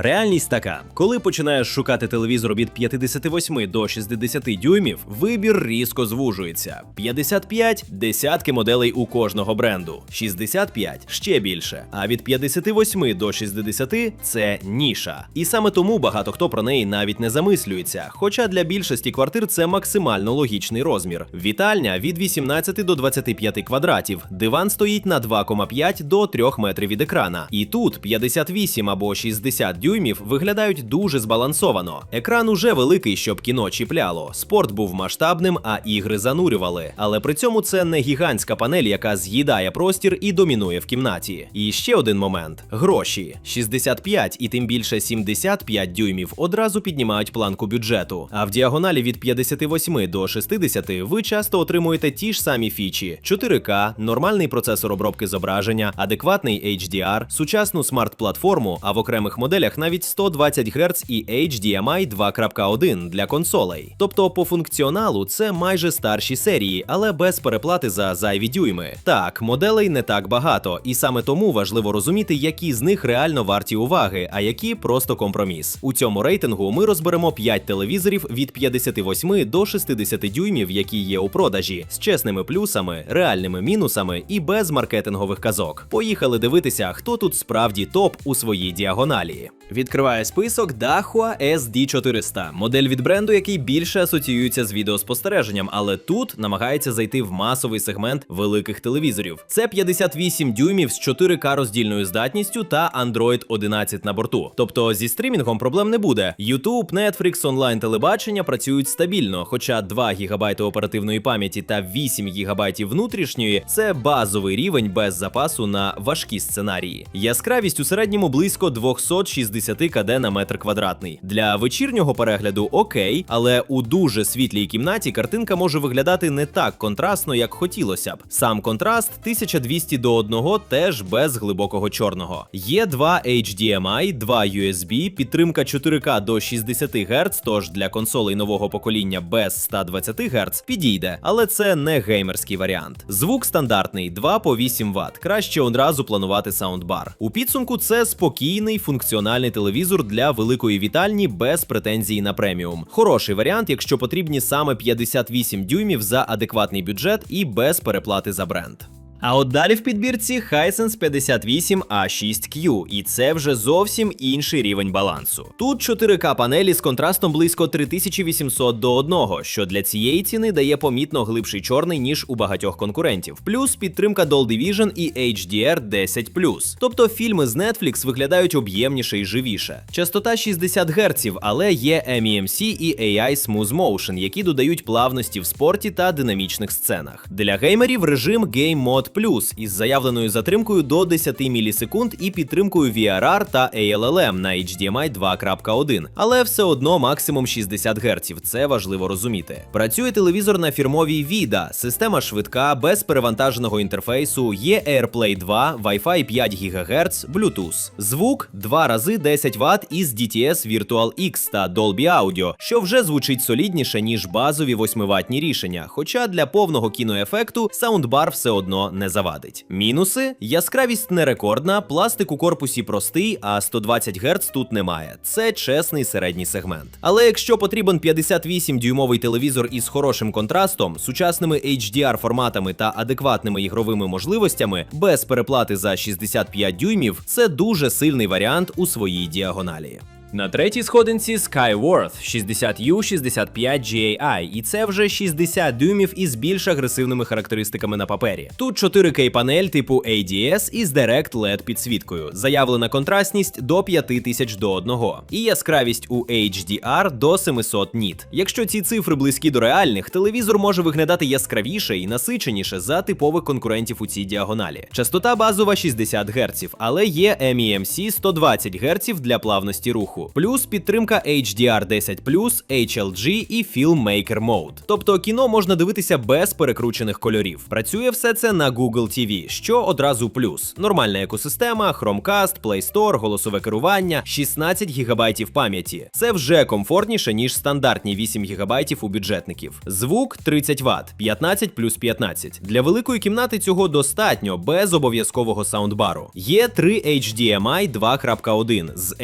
Реальність така: коли починаєш шукати телевізор від 58 до 60 дюймів, вибір різко звужується. 55 – десятки моделей у кожного бренду, 65 – ще більше. А від 58 до 60 – це ніша. І саме тому багато хто про неї навіть не замислюється. Хоча для більшості квартир це максимально логічний розмір. Вітальня від 18 до 25 квадратів, диван стоїть на 2,5 до 3 метрів від екрана. І тут 58 або 60 дюймів виглядають дуже збалансовано. Екран уже великий, щоб кіно чіпляло. Спорт був масштабним, а ігри занурювали. Але при цьому це не гігантська панель, яка з'їдає простір і домінує в кімнаті. І ще один момент: гроші. 65 і тим більше 75 дюймів одразу піднімають планку бюджету. А в діагоналі від 58 до 60 ви часто отримуєте ті ж самі фічі: 4К, нормальний процесор обробки зображення, адекватний HDR, сучасну смарт-платформу, а в окремих моделях навіть 120 Гц і HDMI 2.1 для консолей. Тобто по функціоналу це майже старші серії, але без переплати за зайві дюйми. Так, моделей не так багато, і саме тому важливо розуміти, які з них реально варті уваги, а які просто компроміс. У цьому рейтингу ми розберемо 5 телевізорів від 58 до 60 дюймів, які є у продажі, з чесними плюсами, реальними мінусами і без маркетингових казок. Поїхали дивитися, хто тут справді топ у своїй діагоналі. Відкриває список Dahua SD400, модель від бренду, який більше асоціюється з відеоспостереженням, але тут намагається зайти в масовий сегмент великих телевізорів. Це 58 дюймів з 4К роздільною здатністю та Android 11 на борту. Тобто зі стрімінгом проблем не буде. YouTube, Netflix, онлайн телебачення працюють стабільно, хоча 2 ГБ оперативної пам'яті та 8 ГБ внутрішньої це базовий рівень без запасу на важкі сценарії. Яскравість у середньому близько 260 кд на метр квадратний. Для вечірнього перегляду окей, але у дуже світлій кімнаті картинка може виглядати не так контрастно, як хотілося б. Сам контраст 1200 до 1 теж без глибокого чорного. Є два HDMI, два USB, підтримка 4К до 60 Гц, тож для консолей нового покоління без 120 Гц підійде, але це не геймерський варіант. Звук стандартний 2 по 8 Вт. Краще одразу планувати саундбар. У підсумку це спокійний функціональний телевізор для великої вітальні без претензій на преміум. Хороший варіант, якщо потрібні саме 58 дюймів за адекватний бюджет і без переплати за бренд. А от далі в підбірці Hisense 58 A6Q, і це вже зовсім інший рівень балансу. Тут 4К панелі з контрастом близько 3800 до 1, що для цієї ціни дає помітно глибший чорний, ніж у багатьох конкурентів. Плюс підтримка Dolby Vision і HDR 10 Тобто фільми з Netflix виглядають об'ємніше і живіше. Частота 60 Гц, але є MEMC і AI Smooth Motion, які додають плавності в спорті та динамічних сценах. Для геймерів режим Game Mode Plus із заявленою затримкою до 10 мілісекунд і підтримкою VRR та ALLM на HDMI 2.1, але все одно максимум 60 Гц. Це важливо розуміти. Працює телевізор на фірмовій VIDA, система швидка, без перевантаженого інтерфейсу, є AirPlay 2, Wi-Fi 5 ГГц, Bluetooth. Звук 2 рази 10 Вт із DTS Virtual X та Dolby Audio, що вже звучить солідніше, ніж базові 8-ваттні рішення. Хоча для повного кіноефекту саундбар все одно не завадить. Мінуси: яскравість не рекордна, пластик у корпусі простий, а 120 Гц тут немає. Це чесний середній сегмент. Але якщо потрібен 58-дюймовий телевізор із хорошим контрастом, сучасними HDR форматами та адекватними ігровими можливостями, без переплати за 65 дюймів, це дуже сильний варіант у своїй діагоналі. На третій сходинці Skyworth 60U65GAI, і це вже 60 дюймів із більш агресивними характеристиками на папері. Тут 4К панель типу ADS із Direct LED підсвіткою, заявлена контрастність до 5000 до 1 і яскравість у HDR до 700 ніт. Якщо ці цифри близькі до реальних, телевізор може виглядати яскравіше і насиченіше за типових конкурентів у цій діагоналі. Частота базова 60 Гц, але є MEMC 120 Гц для плавності руху. Руху, плюс підтримка HDR10+, HLG і Filmmaker Mode. Тобто кіно можна дивитися без перекручених кольорів. Працює все це на Google TV, що одразу плюс. Нормальна екосистема, Chromecast, Play Store, голосове керування, 16 ГБ пам'яті. Це вже комфортніше, ніж стандартні 8 ГБ у бюджетників. Звук 30 Вт, 15 плюс 15. Для великої кімнати цього достатньо без обов'язкового саундбару. Є 3 HDMI 2.1 з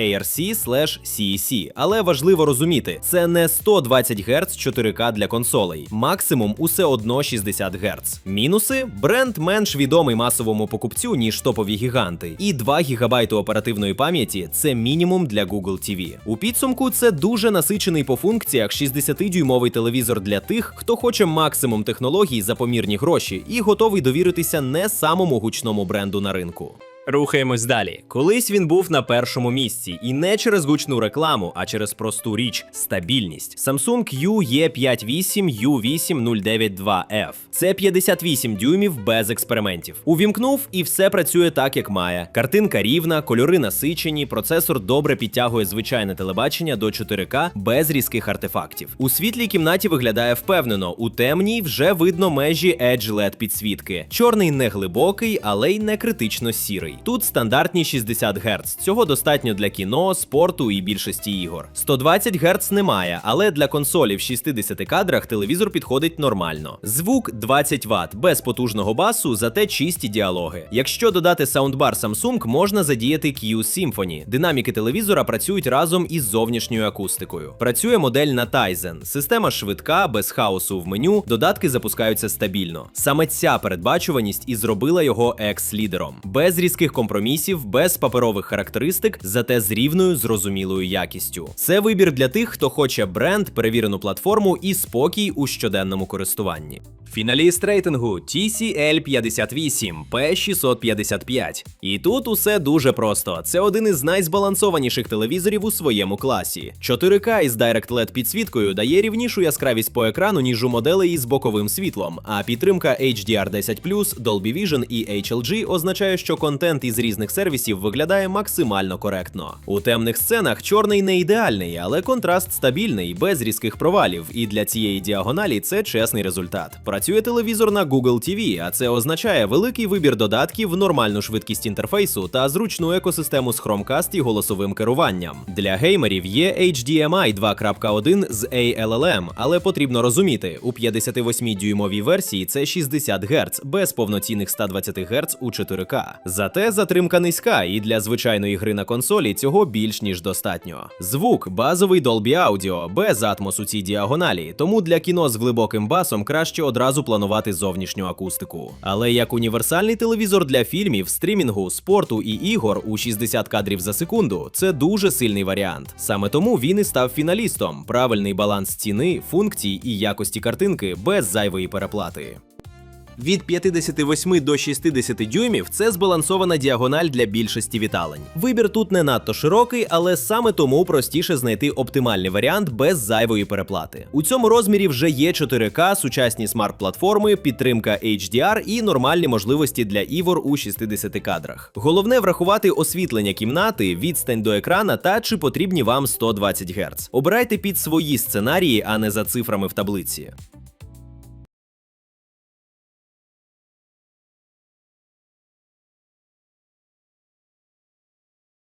ARC/CEC, але важливо розуміти, це не 120 Гц 4К для консолей. Максимум усе одно 60 Гц. Мінуси бренд менш відомий масовому покупцю, ніж топові гіганти, і 2 ГБ оперативної пам'яті це мінімум для Google TV. У підсумку це дуже насичений по функціях 60-дюймовий телевізор для тих, хто хоче максимум технологій за помірні гроші і готовий довіритися не самому гучному бренду на ринку. Рухаємось далі. Колись він був на першому місці, і не через гучну рекламу, а через просту річ стабільність. Samsung UE58 U8092F. Це 58 дюймів без експериментів. Увімкнув і все працює так, як має. Картинка рівна, кольори насичені, процесор добре підтягує звичайне телебачення до 4К без різких артефактів. У світлій кімнаті виглядає впевнено, у темній вже видно межі Edge LED підсвітки. Чорний не глибокий, але й не критично сірий. Тут стандартні 60 Гц. Цього достатньо для кіно, спорту і більшості ігор. 120 Гц немає, але для консолі в 60 кадрах телевізор підходить нормально. Звук 20 Вт, без потужного басу, зате чисті діалоги. Якщо додати саундбар Samsung, можна задіяти Q Symphony. Динаміки телевізора працюють разом із зовнішньою акустикою. Працює модель на Tizen. Система швидка, без хаосу в меню, додатки запускаються стабільно. Саме ця передбачуваність і зробила його екс-лідером. Без різких компромісів, без паперових характеристик, зате з рівною зрозумілою якістю. Це вибір для тих, хто хоче бренд, перевірену платформу і спокій у щоденному користуванні. Фіналіст рейтингу TCL58 P655. І тут усе дуже просто. Це один із найзбалансованіших телевізорів у своєму класі. 4К із Direct LED підсвіткою дає рівнішу яскравість по екрану, ніж у моделей із боковим світлом. А підтримка HDR10+, Dolby Vision і HLG означає, що контент із різних сервісів виглядає максимально коректно. У темних сценах чорний не ідеальний, але контраст стабільний, без різких провалів. І для цієї діагоналі це чесний результат. Працює телевізор на Google TV, а це означає великий вибір додатків, нормальну швидкість інтерфейсу та зручну екосистему з Chromecast і голосовим керуванням. Для геймерів є HDMI 2.1 з ALLM, але потрібно розуміти, у 58-дюймовій версії це 60 Гц без повноцінних 120 Гц у 4К. Зате затримка низька, і для звичайної гри на консолі цього більш ніж достатньо. Звук базовий Dolby Audio, без атмос у цій діагоналі, тому для кіно з глибоким басом краще одразу планувати зовнішню акустику. Але як універсальний телевізор для фільмів, стрімінгу, спорту і ігор у 60 кадрів за секунду це дуже сильний варіант. Саме тому він і став фіналістом. Правильний баланс ціни, функцій і якості картинки без зайвої переплати. Від 58 до 60 дюймів це збалансована діагональ для більшості віталень. Вибір тут не надто широкий, але саме тому простіше знайти оптимальний варіант без зайвої переплати. У цьому розмірі вже є 4К, сучасні смарт-платформи, підтримка HDR і нормальні можливості для ігор у 60 кадрах. Головне врахувати освітлення кімнати, відстань до екрана та чи потрібні вам 120 Гц. Обирайте під свої сценарії, а не за цифрами в таблиці.